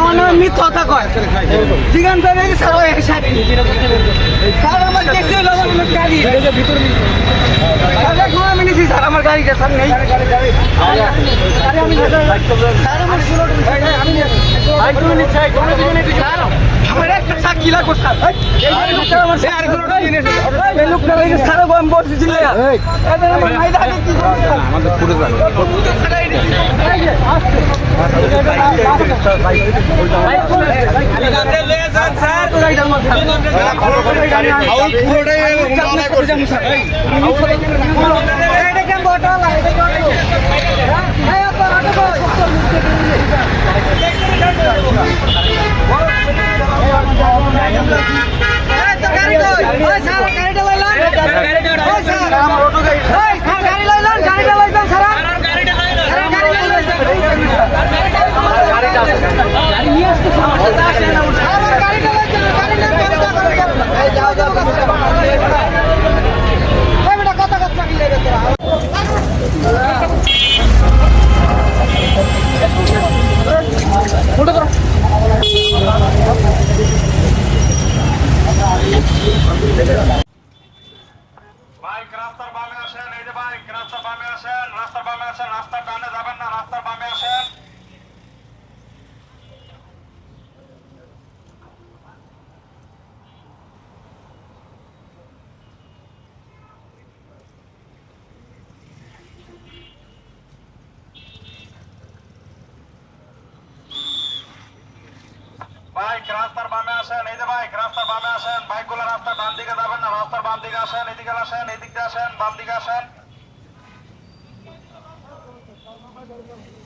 আমার নামে মিথ্যা কথা কয়। জিগান দেখি স্যার ওই সাথে। স্যার আমার দেখতে হলো আমার গাড়ি। স্যার এক মিনিছি স্যার আমার গাড়িটা স্যার নেই। আরে আমি স্যার আমার একটা চাকরি লাগবো স্যার? আমি বলছি আমাদের পুরো জানে বাইক রাস্তার বামে আসেন এই যে বাইক রাস্তার বামে আসেন রাস্তার এই যে বাইক রাস্তার বামে আসেন রাস্তার ডান দিকে যাবেন রাস্তার বাম দিকে আসেন, এদিকে আসেন, এদিক আসেন, বাম দিকে আসেন। Thank you.